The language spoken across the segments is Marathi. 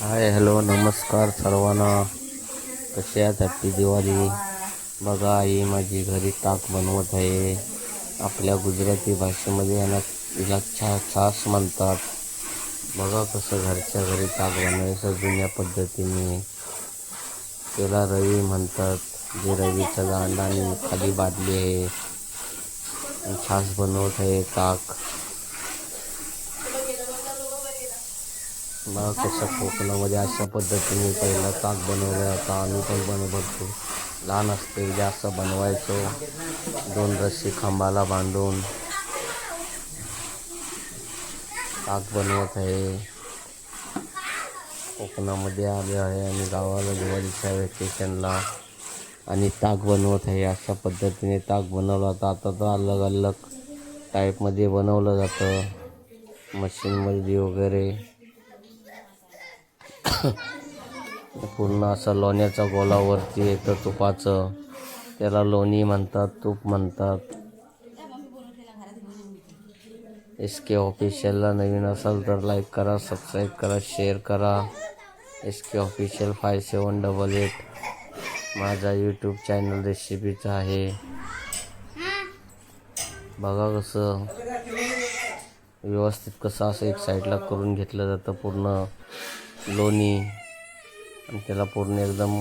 हाय हॅलो नमस्कार सर्वांना. कसे आहात? हॅप्पी दिवाळी. बघा आई माझी घरी ताक बनवत आहे. आपल्या गुजराती भाषेमध्ये यांना हिला छा छास म्हणतात. बघा कसं घरच्या घरी ताक बनवायचं जुन्या पद्धतीने. त्याला रवी म्हणतात जे रवीचं आणि खाली बादली आहे. छास बनवत आहे ताक. मला कसं कोकणामध्ये अशा पद्धतीने पहिला ताक बनवला होता आम्ही पण बनवतो. लहान असते म्हणजे जास्त बनवायचो. दोन रस्सी खांबाला बांधून ताक बनवत आहे. कोकणामध्ये आले आहे आणि गावाला दिवाळीच्या वेकेशनला आणि ताक बनवत आहे. अशा पद्धतीने ताक बनवला जातं. आता तर अलग अलग टाईपमध्ये बनवलं जातं. मशीनमध्ये वगैरे. पूर्ण असं लोण्याचा गोलावरती येतं तुपाचं. त्याला लोणी म्हणतात तूप म्हणतात. एस के ऑफिशियलला नवीन असाल तर लाईक करा सबस्क्राईब करा शेअर करा. S K official five seven double eight माझा यूट्यूब चॅनल रेसिपीचा आहे. बघा कसं. व्यवस्थित कसं असं एक साईडला करून घेतलं जातं पूर्ण. लोणी आणि त्याला पूर्ण एकदम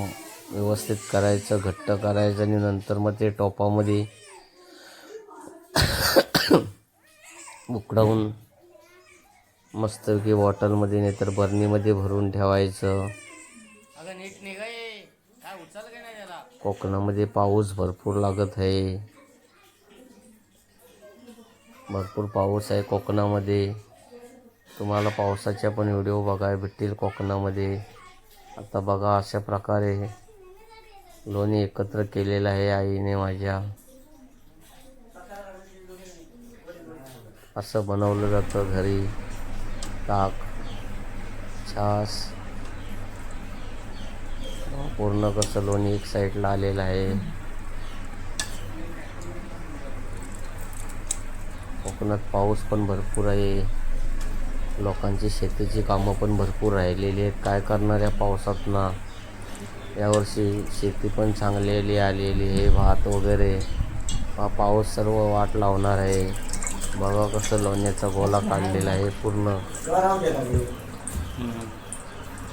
व्यवस्थित करायचं घट्ट करायचं आणि नंतर मग ते टोपामध्ये उकडवून मस्तपैकी बॉटलमध्ये नाही तर बर्नीमध्ये भरून ठेवायचं. कोकणामध्ये पाऊस भरपूर लागत आहे. भरपूर पाऊस आहे कोकणामध्ये. तुम्हाला पावसाचे पण व्हिडिओ बघायला भेटतील कोकणामध्ये. आता बघा अशा प्रकारे लोणी एकत्र केलेलं आहे आईने माझ्या. असं बनवलं जातं घरी. ताक छास. पूर्ण कसं लोणी एक साईडला आलेलं आहे. कोकणात पाऊस पण भरपूर आहे. लोकांची शेतीची कामं पण भरपूर राहिलेली आहेत. काय करणार या पावसात ना यावर्षी शेती पण चांगलेली आलेली आहे भात वगैरे. हा पाऊस सर्व वाट लावणार आहे. बघा कसं लोण्याचा गोला काढलेला आहे पूर्ण.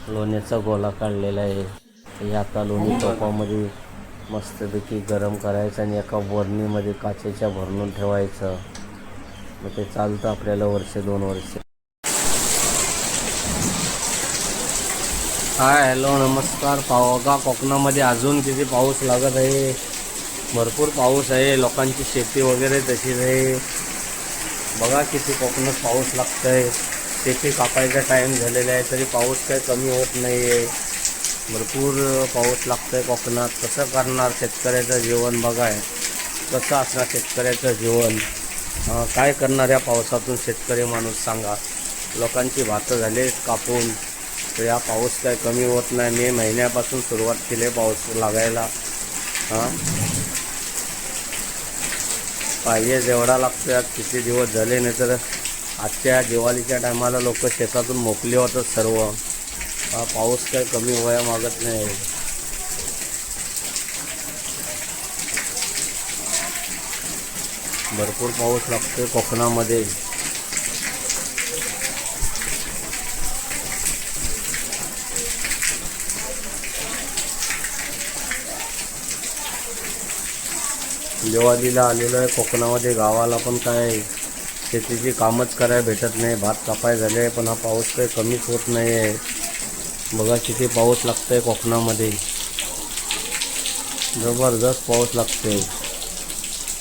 लोण्याचा गोला काढलेला आहे. हे आता लोणी टोपामध्ये मस्तपैकी गरम करायचं आणि एका बरणीमध्ये काचेच्या भरून ठेवायचं. मग ते चालतं आपल्याला वर्ष दोन वर्ष. हाय हॅलो नमस्कार. पावगा कोकणामध्ये अजून किती पाऊस लागत आहे? भरपूर पाऊस आहे. लोकांची शेती वगैरे तशीच आहे. बघा किती कोकणात पाऊस लागतं आहे शेती कापायचा टाईम झालेला आहे तरी पाऊस काही कमी होत नाही आहे भरपूर पाऊस लागतं आहे कोकणात. कसं करणार शेतकऱ्याचं जीवन? बघाय कसं असणार शेतकऱ्याचं जीवन? काय करणार या पावसातून शेतकरी माणूस सांगा. लोकांची भातं झाले कापून. तर या पाऊस काय कमी होत नाही. मे महिन्यापासून सुरुवात केली आहे पाऊस लागायला. हां? पाहिजे जेवढा लागतो यात किती दिवस झाले नाही तर आजच्या दिवाळीच्या टायमाला लोक शेतातून मोकले होतात सर्व. हा पाऊस काय कमी व्हाया मागत नाही. भरपूर पाऊस लागतो कोकणामध्ये. दिवाळीला आलेलो आहे. कोकणामध्ये गावाला पण काय शेतीची कामच करायला भेटत नाही. भात कापाय झाले पण हा पाऊस काही कमीच होत नाही आहे बघा किती पाऊस लागतोय कोकणामध्ये. जबरदस्त पाऊस लागतोय.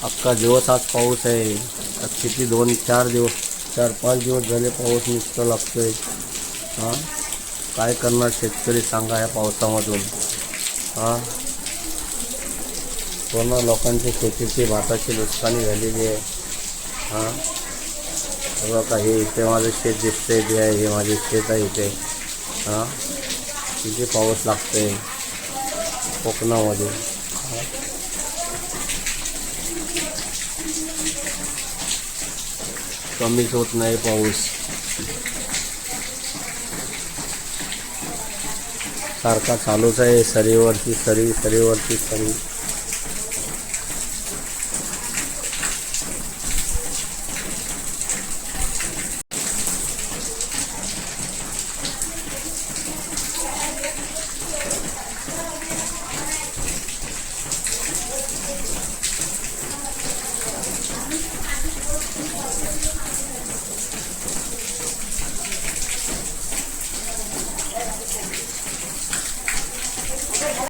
अख्खा दिवस आज पाऊस आहे. किती दोन चार दिवस चार पाच दिवस झाले पाऊस नुसतं लागतोय. हां? काय करणार शेतकरी सांगा या पावसामधून. हां? पूर्ण लोकांची शेतीची भाताची नुकसानी झालेली आहे. हां. बघा हे इथे माझं शेत दिसतंय जे आहे हे माझे शेत आहे इथे. हां. किती पाऊस लागतोय. कोकणामध्ये. हां. कमीच होत नाही पाऊस. सारखा चालूच आहे सरीवरती सरी सरीवरची सरी.